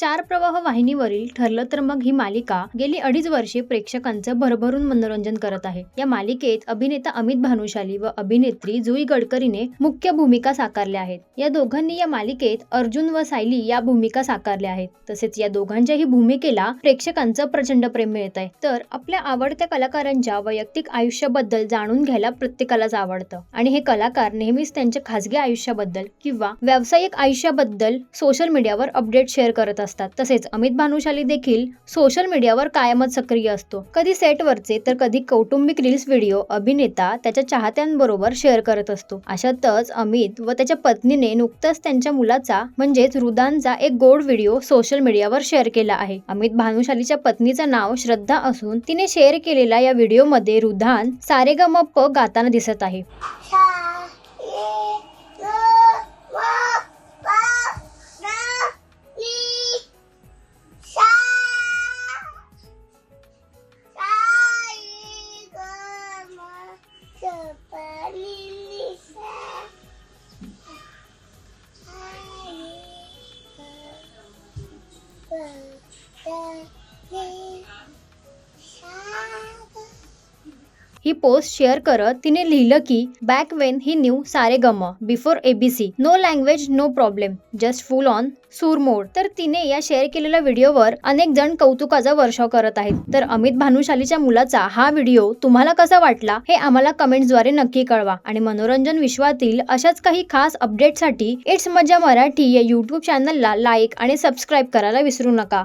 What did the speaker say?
सिनेप्रवाह वाहिनीवरील ठरलं तर मग ही मालिका गेली अडीच वर्षे प्रेक्षकांचं भरभरून मनोरंजन करत आहे. या मालिकेत अभिनेता अमित भानुशाली व अभिनेत्री जुई गडकरीने मुख्य भूमिका साकारल्या आहेत. या दोघांनी या मालिकेत अर्जुन व सायली या भूमिका साकारल्या आहेत. तसेच या दोघांच्याही भूमिकेला प्रेक्षकांचं प्रचंड प्रेम मिळत आहे. तर आपल्या आवडत्या कलाकारांच्या वैयक्तिक आयुष्याबद्दल जाणून घ्यायला प्रत्येकालाच आवडतं. आणि हे कलाकार नेहमीच त्यांच्या खासगी आयुष्याबद्दल किंवा व्यावसायिक आयुष्याबद्दल सोशल मीडियावर अपडेट शेअर करत असतात. तसेच अमित भानुशाली देखील सोशल मीडियावर कायमच सक्रिय असतो. कधी सेटवरचे तर कधी कौटुंबिक रील्स व्हिडिओ अभिनेता त्याच्या चाहत्यांबरोबर शेअर करत असतो. अशातच अमित व त्याच्या पत्नीने नुकताच त्यांच्या मुलाचा म्हणजेच रुदानचा एक गोड व्हिडिओ सोशल मीडियावर शेअर केला आहे. अमित भानुशालीच्या पत्नीचं नाव श्रद्धा असून तिने शेअर केलेल्या या व्हिडिओमध्ये रुधान प गाताना दिसत आहे. ही पोस्ट शेअर करत तिने लिहिलं की back when he knew Sa Re Ga Ma before ABC no language no problem just full on sur mode. तर तिने या शेअर केलेल्या व्हिडिओवर अनेक जण कौतुकाचा वर्षाव करत आहेत. तर अमित भानुशालीच्या मुलाचा हा व्हिडिओ तुम्हाला कसा वाटला हे आम्हाला कमेंट्सद्वारे नक्की कळवा. आणि मनोरंजन विश्वातील अशाच काही खास अपडेटसाठी इट्स मजा मराठी या यूट्यूब चॅनलला लाईक आणि सबस्क्राईब करायला विसरू नका.